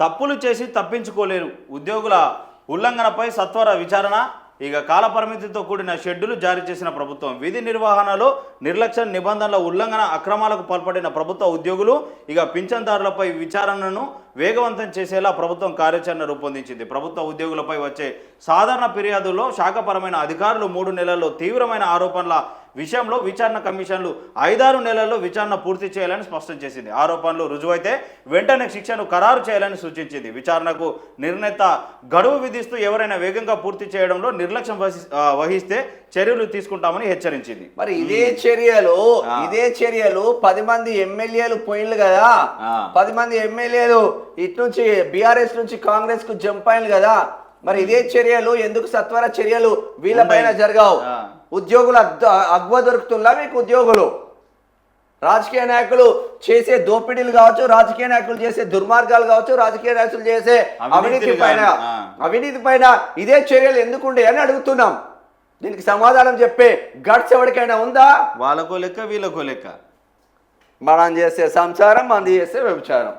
తప్పులు చేసి తప్పించుకోలేరు. ఉద్యోగుల ఉల్లంఘనపై సత్వర విచారణ ఇక కాలపరిమితితో కూడిన షెడ్యూలు జారీ చేసిన ప్రభుత్వం. విధి నిర్వహణలో నిర్లక్ష్య నిబంధనల ఉల్లంఘన అక్రమాలకు పాల్పడిన ప్రభుత్వ ఉద్యోగులు ఇక పింఛన్దారులపై విచారణను వేగవంతం చేసేలా ప్రభుత్వం కార్యాచరణ రూపొందించింది. ప్రభుత్వ ఉద్యోగులపై వచ్చే సాధారణ ఫిర్యాదుల్లో శాఖపరమైన అధికారులు మూడు నెలల్లో తీవ్రమైన ఆరోపణల విషయంలో విచారణ కమిషన్లు ఐదారు నెలల్లో విచారణ పూర్తి చేయాలని స్పష్టం చేసింది. ఆరోపణలు రుజువైతే వెంటనే శిక్షను ఖరారు చేయాలని సూచించింది. విచారణకు నిర్ణీత గడువు విధిస్తూ ఎవరైనా వేగంగా పూర్తి చేయడంలో నిర్లక్ష్యం వహిస్తే చర్యలు తీసుకుంటామని హెచ్చరించింది. మరి ఇదే చర్యలు. ఇదే చర్యలు పది మంది ఎమ్మెల్యేలు పోయిండ్లు కదా. పది మంది ఎమ్మెల్యేలు ఇటు నుంచి బీఆర్ఎస్ నుంచి కాంగ్రెస్కు జంప్ అయింది కదా? మరి ఇదే చర్యలు ఎందుకు సత్వర చర్యలు వీళ్ళపైన ఉన్నాయి. జరగవు. ఉద్యోగులు అగ్వ దొరుకుతుందా మీకు ఉద్యోగులు? రాజకీయ నాయకులు చేసే దోపిడీలు కావచ్చు రాజకీయ నాయకులు చేసే దుర్మార్గాలు కావచ్చు రాజకీయ నాయకులు చేసే అవినీతి పైన. అవినీతి పైన ఇదే చర్యలు ఎందుకుండే అని అడుగుతున్నాం. దీనికి సమాధానం చెప్పే గట్స్ ఎవరికైనా ఉందా? వాళ్ళకో లెక్క వీళ్ళకో లెక్క. మనం చేసే సంసారం మంది చేసే వ్యభిచారం.